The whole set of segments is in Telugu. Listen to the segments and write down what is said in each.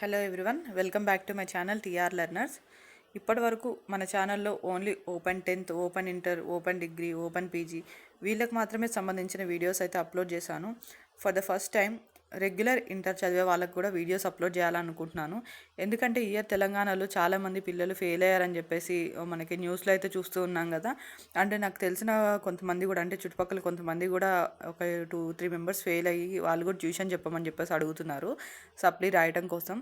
Hello everyone welcome back to my channel TR learners. ఇప్పటి వరకు మన ఛానల్లో only open tenth open inter open degree open PG వీళ్ళకి మాత్రమే సంబంధించిన వీడియోస్ అయితే అప్లోడ్ చేశాను. For the first time regular inter చదివే వాళ్ళకి కూడా వీడియోస్ అప్లోడ్ చేయాలనుకుంటున్నాను. ఎందుకంటే ఇయర్ తెలంగాణలో చాలామంది పిల్లలు ఫెయిల్ అయ్యారని చెప్పేసి మనకి న్యూస్లో అయితే చూస్తూ ఉన్నాం కదా. అంటే నాకు తెలిసిన కొంతమంది కూడా అంటే చుట్టుపక్కల కొంతమంది కూడా ఒక టూ త్రీ మెంబర్స్ ఫెయిల్ అయ్యి వాళ్ళు కూడా ట్యూషన్ చెప్పమని చెప్పేసి అడుగుతున్నారు సప్లీ రాయటం కోసం.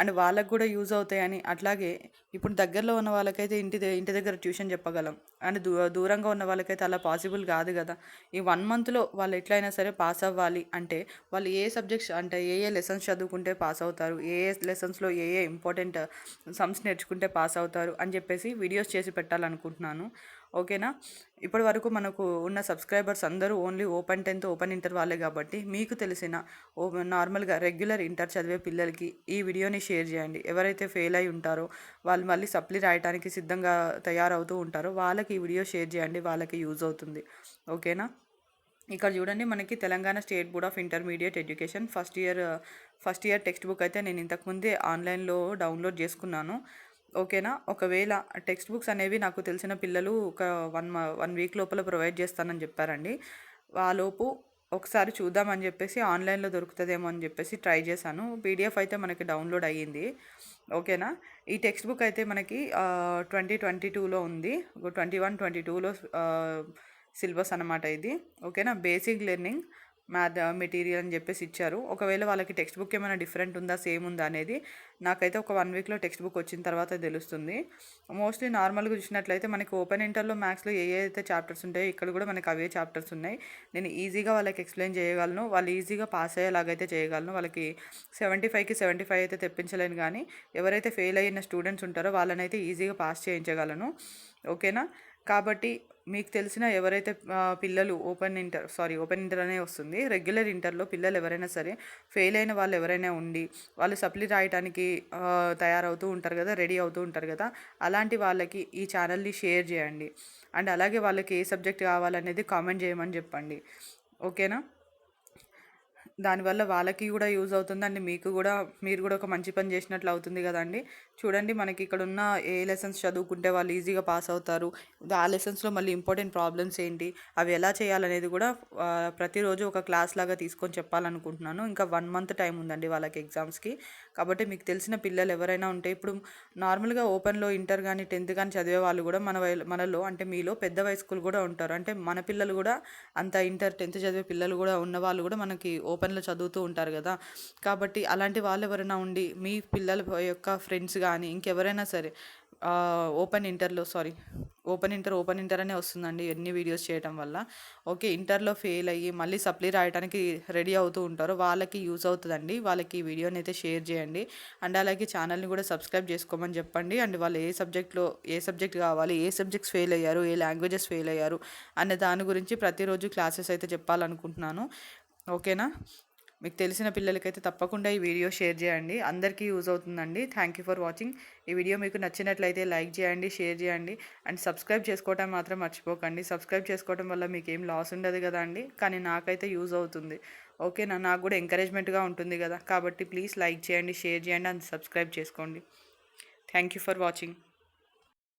అండ్ వాళ్ళకు కూడా యూజ్ అవుతాయని అట్లాగే ఇప్పుడు దగ్గరలో ఉన్న వాళ్ళకైతే ఇంటి ఇంటి దగ్గర ట్యూషన్ చెప్పగలం. అండ్ దూ దూరంగా ఉన్న వాళ్ళకైతే అలా పాసిబుల్ కాదు కదా. ఈ వన్ మంత్లో వాళ్ళు ఎట్లయినా సరే పాస్ అవ్వాలి అంటే వాళ్ళు ఏ సబ్జెక్ట్స్ అంటే ఏ ఏ లెసన్స్ చదువుకుంటే పాస్ అవుతారు ఏ ఏ లెసన్స్లో ఏ ఏ ఇంపార్టెంట్ సమ్స్ నేర్చుకుంటే పాస్ అవుతారు అని చెప్పేసి వీడియోస్ చేసి పెట్టాలనుకుంటున్నాను. ఓకేనా? ఇప్పటి వరకు మనకు ఉన్న సబ్స్క్రైబర్స్ అందరూ only open tenth open inter వాళ్ళే కాబట్టి మీకు తెలిసిన ఓ నార్మల్గా రెగ్యులర్ ఇంటర్ చదివే పిల్లలకి ఈ వీడియోని షేర్ చేయండి. ఎవరైతే ఫెయిల్ అయి ఉంటారో వాళ్ళు మళ్ళీ సప్లీ రాయడానికి సిద్ధంగా తయారవుతూ ఉంటారో వాళ్ళకి ఈ వీడియో షేర్ చేయండి వాళ్ళకి యూజ్ అవుతుంది. ఓకేనా? ఇక్కడ చూడండి మనకి Telangana state board of intermediate education first year first year text book అయితే నేను ఇంతకుముందే ఆన్లైన్లో డౌన్లోడ్ చేసుకున్నాను. ఓకేనా? ఒకవేళ టెక్స్ట్ బుక్స్ అనేవి నాకు తెలిసిన పిల్లలు ఒక వన్ వన్ వీక్ లోపల ప్రొవైడ్ చేస్తానని చెప్పారండి. ఆ లోపు ఒకసారి చూద్దామని చెప్పేసి ఆన్లైన్లో దొరుకుతుందేమో అని చెప్పేసి ట్రై చేశాను. పీడిఎఫ్ అయితే మనకి డౌన్లోడ్ అయ్యింది. ఓకేనా? ఈ టెక్స్ట్ బుక్ అయితే మనకి ట్వంటీ ట్వంటీ టూలో ఉంది. ట్వంటీ వన్ ట్వంటీ టూలో సిలబస్ అనమాట ఇది. ఓకేనా? బేసిక్ లెర్నింగ్ మ్యాథ్ మెటీరియల్ అని చెప్పేసి ఇచ్చారు. ఒకవేళ వాళ్ళకి టెక్స్ట్ బుక్ ఏమైనా డిఫరెంట్ ఉందా సేమ్ ఉందా అనేది నాకైతే ఒక వన్ వీక్లో టెక్స్ట్ బుక్ వచ్చిన తర్వాత తెలుస్తుంది. మోస్ట్లీ నార్మల్గా చూసినట్లయితే మనకి ఓపెన్ ఇంటర్లో మ్యాథ్స్లో ఏ అయితే చాప్టర్స్ ఉంటాయో ఇక్కడ కూడా మనకి అవే చాప్టర్స్ ఉన్నాయి. నేను ఈజీగా వాళ్ళకి ఎక్స్ప్లెయిన్ చేయగలను. వాళ్ళు ఈజీగా పాస్ అయ్యేలాగైతే చేయగలను. వాళ్ళకి సెవెంటీ ఫైవ్కి సెవెంటీ ఫైవ్ అయితే తెప్పించలేను కానీ ఎవరైతే ఫెయిల్ అయిన స్టూడెంట్స్ ఉంటారో వాళ్ళనైతే ఈజీగా పాస్ చేయించగలను. ఓకేనా? కాబట్టి మీకు తెలిసిన ఎవరైతే పిల్లలు open inter sorry open inter అనే వస్తుంది రెగ్యులర్ ఇంటర్లో పిల్లలు ఎవరైనా సరే ఫెయిల్ అయిన వాళ్ళు ఎవరైనా ఉండి వాళ్ళు సప్లీ రాయడానికి తయారవుతూ ఉంటారు కదా రెడీ అవుతూ ఉంటారు కదా అలాంటి వాళ్ళకి ఈ ఛానల్ని షేర్ చేయండి. అండ్ అలాగే వాళ్ళకి ఏ సబ్జెక్ట్ కావాలనేది కామెంట్ చేయమని చెప్పండి. ఓకేనా? దానివల్ల వాళ్ళకి కూడా యూజ్ అవుతుంది. అండ్ మీకు కూడా మీరు కూడా ఒక మంచి పని చేసినట్లు అవుతుంది కదండి. చూడండి మనకి ఇక్కడ ఉన్న ఏ లెసన్స్ చదువుకుంటే వాళ్ళు ఈజీగా పాస్ అవుతారు. ఆ లెసన్స్లో మళ్ళీ ఇంపార్టెంట్ ప్రాబ్లమ్స్ ఏంటి అవి ఎలా చేయాలనేది కూడా ప్రతిరోజు ఒక క్లాస్ లాగా తీసుకొని చెప్పాలనుకుంటున్నాను. ఇంకా వన్ మంత్ టైం ఉందండి వాళ్ళకి ఎగ్జామ్స్కి. కాబట్టి మీకు తెలిసిన పిల్లలు ఎవరైనా ఉంటే ఇప్పుడు నార్మల్గా ఓపెన్లో ఇంటర్ కానీ టెన్త్ కానీ చదివే వాళ్ళు కూడా మన మనలో అంటే మీలో పెద్ద వయస్కులు కూడా ఉంటారు. అంటే మన పిల్లలు కూడా అంత ఇంటర్ టెన్త్ చదివే పిల్లలు కూడా ఉన్న వాళ్ళు కూడా మనకి ఓపెన్లో చదువుతూ ఉంటారు కదా. కాబట్టి అలాంటి వాళ్ళు ఎవరైనా ఉండి మీ పిల్లల యొక్క ఫ్రెండ్స్ కానీ ఇంకెవరైనా సరే ఓపెన్ ఇంటర్లో sorry open inter open inter అనే వస్తుందండి ఎన్ని వీడియోస్ చేయడం వల్ల. ఓకే ఇంటర్లో ఫెయిల్ అయ్యి మళ్ళీ సప్లీ రాయడానికి రెడీ అవుతూ ఉంటారు. వాళ్ళకి యూజ్ అవుతుందండి. వాళ్ళకి ఈ వీడియోని అయితే షేర్ చేయండి. అండ్ అలాగే ఛానల్ని కూడా సబ్స్క్రైబ్ చేసుకోమని చెప్పండి. అండ్ వాళ్ళు ఏ సబ్జెక్ట్లో ఏ సబ్జెక్ట్ కావాలి ఏ సబ్జెక్ట్స్ ఫెయిల్ అయ్యారు ఏ లాంగ్వేజెస్ ఫెయిల్ అయ్యారు అనే దాని గురించి ప్రతిరోజు క్లాసెస్ అయితే చెప్పాలనుకుంటున్నాను. ఓకేనా? మీకు తెలిసిన పిల్లలకైతే తప్పకుండా ఈ వీడియో షేర్ చేయండి. అందరికీ యూజ్ అవుతుందండి. థ్యాంక్ యూ ఫర్ వాచింగ్ ఈ వీడియో మీకు నచ్చినట్లయితే లైక్ చేయండి షేర్ చేయండి అండ్ సబ్స్క్రైబ్ చేసుకోవటం మాత్రం మర్చిపోకండి. సబ్స్క్రైబ్ చేసుకోవడం వల్ల మీకు ఏం లాస్ ఉండదు కదా అండి. కానీ నాకైతే యూజ్ అవుతుంది. ఓకేనా నాకు కూడా ఎంకరేజ్మెంట్గా ఉంటుంది కదా. కాబట్టి ప్లీజ్ లైక్ చేయండి షేర్ చేయండి అండ్ సబ్స్క్రైబ్ చేసుకోండి. Thank you for watching